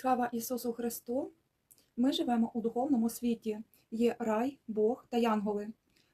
Слава Ісусу Христу! Ми живемо у духовному світі. Є рай, Бог та янголи.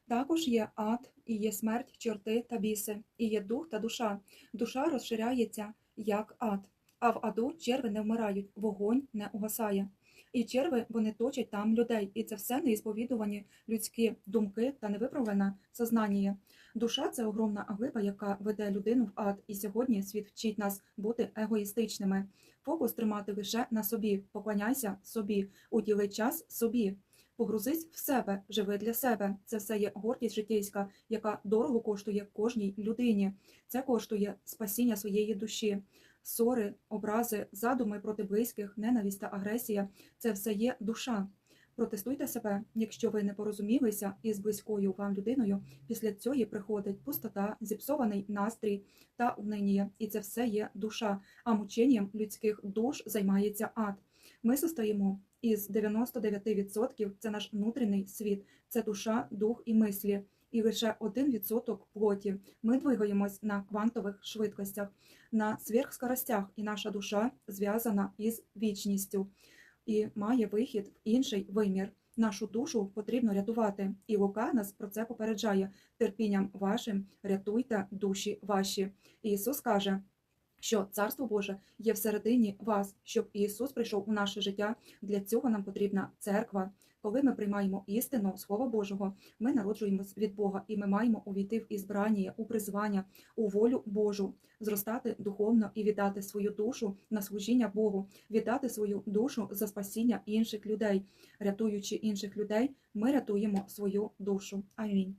Також є ад, і є смерть, чорти та біси, і є дух та душа. Душа розширяється як ад, а в аду черви не вмирають, вогонь не угасає. І черви вони точать там людей, і це все неісповідувані людські думки та невиправлене сознання. Душа це огромна глиба, яка веде людину в ад, і сьогодні світ вчить нас бути егоїстичними. Фокус тримати лише на собі, поклоняйся собі, уділи час собі. Погрузись в себе, живи для себе. Це все є гордість житейська, яка дорого коштує кожній людині. Це коштує спасіння своєї душі. Ссори, образи, задуми проти близьких, ненависть та агресія це все є душа. Протестуйте себе, якщо ви не порозумілися із близькою вам людиною. Після цього приходить пустота, зіпсований настрій та унинія, і це все є душа. А мученням людських душ займається ад. Ми состоїмо із 99% це наш внутрішній світ, це душа, дух і мислі. І лише 1% плоті. Ми двигаємось на квантових швидкостях, на сверхскоростях, і наша душа зв'язана із вічністю і має вихід в інший вимір. Нашу душу потрібно рятувати, і Лука нас про це попереджає терпінням вашим рятуйте душі ваші. Ісус каже, що Царство Боже є всередині вас, щоб Ісус прийшов у наше життя. Для цього нам потрібна церква. Коли ми приймаємо істину Слова Божого, ми народжуємось від Бога, і ми маємо увійти в ізбрання, у призвання, у волю Божу, зростати духовно і віддати свою душу на служіння Богу, віддати свою душу за спасіння інших людей. Рятуючи інших людей, ми рятуємо свою душу. Амінь.